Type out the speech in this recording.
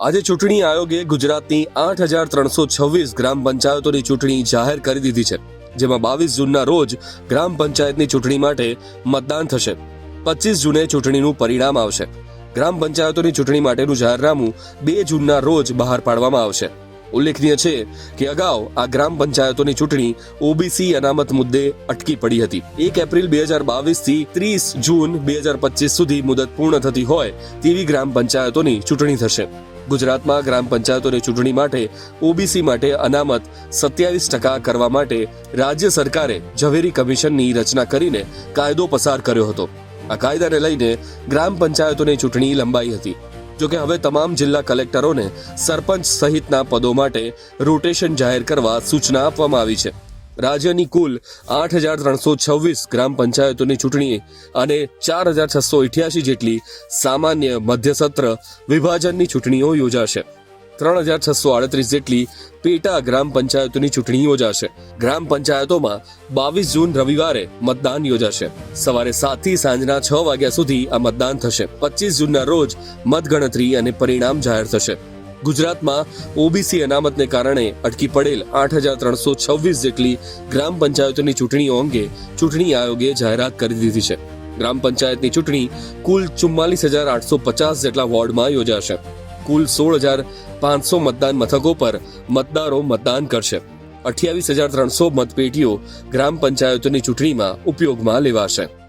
આજે ચૂંટણી આયોગે ગુજરાતની આઠ હજાર ત્રણસો છવ્વીસ ગ્રામ પંચાયતોની ચૂંટણી જાહેર કરી દીધી છે, જેમાં બાવીસ જૂનના રોજ ગ્રામ પંચાયતની ચૂંટણી માટે મતદાન થશે. પચીસ જૂને ચૂંટણીનું પરિણામ આવશે. ગ્રામ પંચાયતોની ચૂંટણી માટેનું જાહેરનામું બે જૂનના રોજ બહાર પાડવામાં આવશે. ઉલ્લેખનીય છે કે અગાઉ આ ગ્રામ પંચાયતોની ચૂંટણી ઓબીસી અનામત મુદ્દે અટકી પડી હતી. એક એપ્રિલ બે હજાર બાવીસથી ત્રીસ જૂન બે હજાર પચીસ સુધી મુદત પૂર્ણ થતી હોય તેવી ગ્રામ પંચાયતોની ચૂંટણી થશે. ગુજરાતમાં ગ્રામ પંચાયતોની ચૂંટણી માટે ઓબીસી માટે અનામત સત્યાવીસ ટકા કરવા માટે રાજ્ય સરકારે ઝવેરી કમિશનની રચના કરીને કાયદો પસાર કર્યો હતો. આ કાયદાને લઈને ગ્રામ પંચાયતોની ચૂંટણી લંબાઈ હતી. જોકે હવે તમામ જિલ્લા કલેક્ટરોને સરપંચ સહિતના પદો માટે રોટેશન જાહેર કરવા સૂચના આપવામાં આવી છે. રાજ્યની કુલ આઠ હજાર ત્રણસો છવ્વીસ ગ્રામ પંચાયતોની ચૂંટણી અને ચાર હજાર છસો ઇઠ્યાસી જેટલી સામાન્ય મધ્ય સત્ર વિભાજનની ચૂંટણીઓ યોજાશે. ત્રણ હજાર છસો આડત્રીસ જેટલી પેટા ગ્રામ પંચાયતોની ચૂંટણી યોજાશે. ગ્રામ પંચાયતોમાં બાવીસ જૂન રવિવારે મતદાન યોજાશે. સવારે સાતથી સાંજના છ વાગ્યા સુધી આ મતદાન થશે. પચીસ જૂનના રોજ મતગણતરી અને પરિણામ જાહેર થશે. ગુજરાતમાં ઓબીસી અનામતને કારણે અટકી પડેલ આઠ હજાર ત્રણસો છવ્વીસ જેટલી ગ્રામ પંચાયતોની ચૂંટણીઓ અંગે ચૂંટણી આયોગે જાહેરાત કરી દીધી છે. ગ્રામ પંચાયતની ચૂંટણી કુલ ચુમ્માલીસ હજાર આઠસો પચાસ જેટલા વોર્ડમાં યોજાશે. કુલ સોળ હજાર પાંચસો મતદાન મથકો પર મતદારો મતદાન કરશે. અઠ્યાવીસ હજાર ત્રણસો મતપેટીઓ ગ્રામ પંચાયતોની ચૂંટણીમાં ઉપયોગમાં લેવાશે.